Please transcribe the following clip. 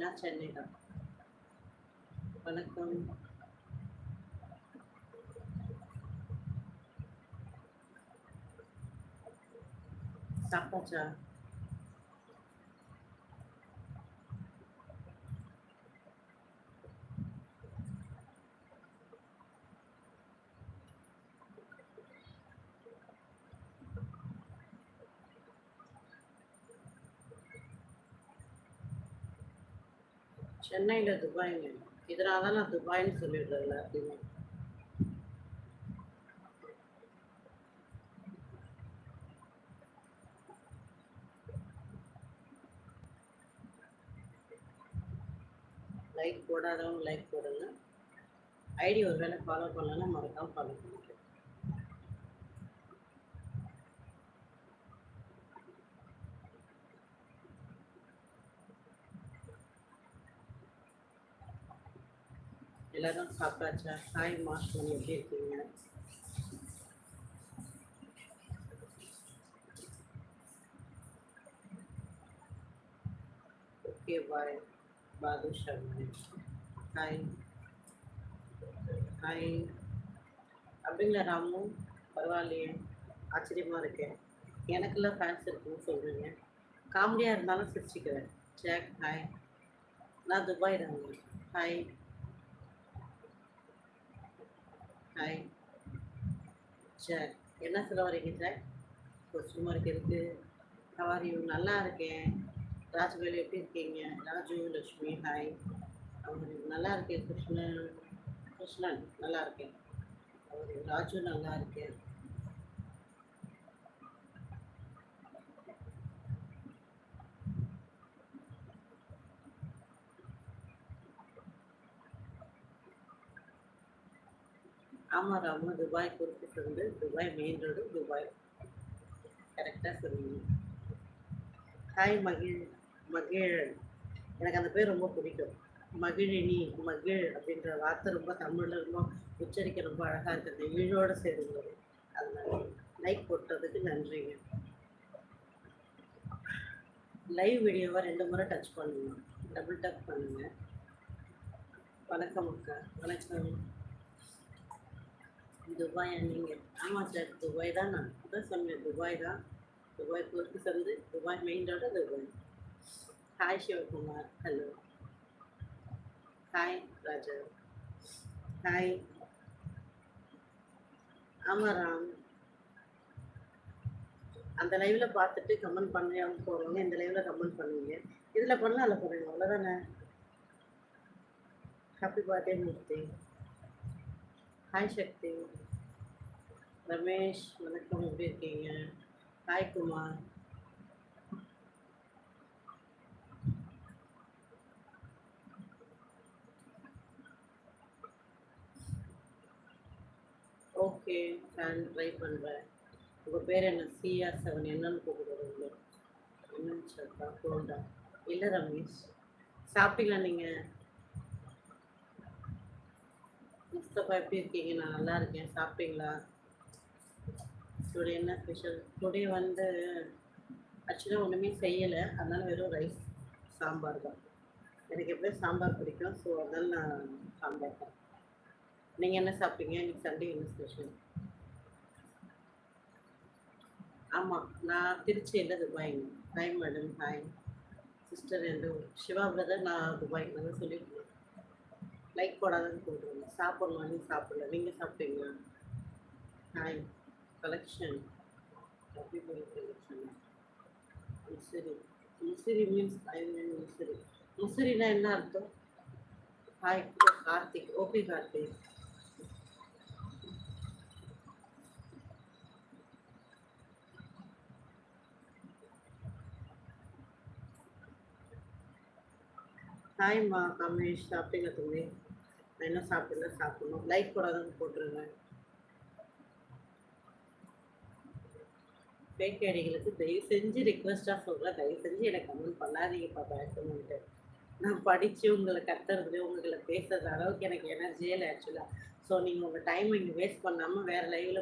ஆக்சுவலாக சென்னை வணக்கம். சாப்பிட்டாச்சா? சென்னையில் துபாய்ங்க இதனால தான் நான் துபாய்னு சொல்லிடுறேன் எல்லாத்தையுமே லைக் போடாதவங்க லைக் போடுங்க. ஐடி ஒரு வேளை ஃபாலோ பண்ணலன்னா மறக்காமல் ஃபாலோ பண்ணிக்க எல்லாரும் சாப்பிட்டாச்சா? ஹாய் மாஸ்டர் எப்படி இருக்கீங்க? Okay bye. Badusha hi hi அப்படிங்களா ராமு? பரவாயில்லையே. ஆச்சரியமாக இருக்கேன் எனக்கெல்லாம் ஃபேன்ஸ் இருக்குன்னு சொல்கிறீங்க காமெடியாக இருந்தாலும் சிரிச்சுக்கிறேன் ஜாக் ஹாய் நான் Dubai Ramu hi hi sir என்ன சொல்ல வரீங்க சார் கொஸ்டின் மார்க் இருக்கு ஹவார் நல்லா இருக்கேன். ராஜ்வேலு எப்படி இருக்கீங்க? ராஜு லக்ஷ்மி ஹாய் அவர் நல்லா இருக்கேன் கிருஷ்ணன். கிருஷ்ணன் நல்லா இருக்கேன். அவர் ராஜு நல்லா இருக்கேன். ஆமாம் ராமு துபாய் குறுக்கு சந்து துபாய் மெயின் ரோடு துபாய். கரெக்டாக சொன்னீங்க. ஹாய் மகிழ் மகிழன் எனக்கு அந்த பேர் ரொம்ப பிடிக்கும். மகிழினி மகிழ் அப்படின்ற வார்த்தை ரொம்ப தமிழில் ரொம்ப உச்சரிக்க ரொம்ப அழகாக இருக்குது ஈழோடு சேர்ந்தது. அதனால லைக் போட்டதுக்கு நன்றிங்க. லைவ் வீடியோவை ரெண்டு முறை டச் பண்ணுங்க. டபுள் டச் பண்ணுங்க. வணக்கம் அக்கா. வணக்கம். துபாயா நீங்கள் ஆமாம் சார் துபாய் தான் நான் அதான் சொன்னேன். துபாய் தான். துபாய் பொறுத்து சந்து Dubai main road Dubai. Hi Sivakumar. Hello hi Raja. Hi ஆமாம் ராம். அந்த லைவில் பார்த்துட்டு கமெண்ட் பண்ணாமல் போகிறவங்க இந்த லைவில் கமெண்ட் பண்ணுவீங்க. இதில் பண்ணலாம் அதில் போகிறீங்க அவ்வளோதானே happy birthday Murthy hi Sakthi Ramesh வணக்கம். எப்படி இருக்கீங்க? ஹாய் குமார் ஓகே நான் ட்ரை பண்ணுறேன் உங்கள் பேர் என்ன? சிஆர் செவன் என்னன்னு கூப்பிடுறது என்னன்னு சொல்றா போண்டா. இல்லை ரமேஷ். சாப்பிட்டீங்களா நீங்கள் முஸ்தபா எப்படி இருக்கீங்க நான் நல்லா இருக்கேன். சாப்பிட்டீங்களா? டுடே என்ன ஸ்பெஷல் டுடே வந்து ஆக்சுவலாக ஒன்றுமே செய்யலை. அதனால வெறும் ரைஸ் சாம்பார் தான். எனக்கு எப்படியும் சாம்பார் பிடிக்கும். ஸோ அதனால் நான் சாம்பார் தான். நீங்கள் என்ன சாப்பிட்டீங்க? இன்னைக்கு சண்டே என்ன ஸ்பெஷல் ஆமாம் நான் திருச்சியில் Dubai. Hi madam hi sister என்று சிவா பிரதர் நான் துபாய் நான் சொல்லியிருக்கேன் லைக் போடாதன்னு போட்டுருங்க சாப்பிடணும் நீ சாப்பிடல நீங்கள் சாப்பிட்டீங்களா? Hi collection collection Musiri Musiri means I mean Musiri முசிறினா என்ன அர்த்தம்? ஹாய் கார்த்திக் ஓகே கார்த்திக் ஹாய்மா கமேஷ் சாப்பிட்டீங்க தம்பி என்ன சாப்பிடல சாப்பிடணும். லைஃப் போடாதவங்க போட்டுருங்க. ஃபேக் அடிகளுக்கு தயவு செஞ்சு ரிக்வெஸ்ட்டாக சொல்கிறேன் தயவு செஞ்சு எனக்கு கமெண்ட் பண்ணாதீங்கப்பா பேசணுன்ட்டு நான் படித்து உங்களை கத்துறது உங்களை பேசுறது அளவுக்கு எனக்கு எனர்ஜியே இல்லை ஆக்சுவலாக ஸோ நீங்கள் உங்கள் டைம் இங்கே வேஸ்ட் பண்ணாமல் வேறு லைவில்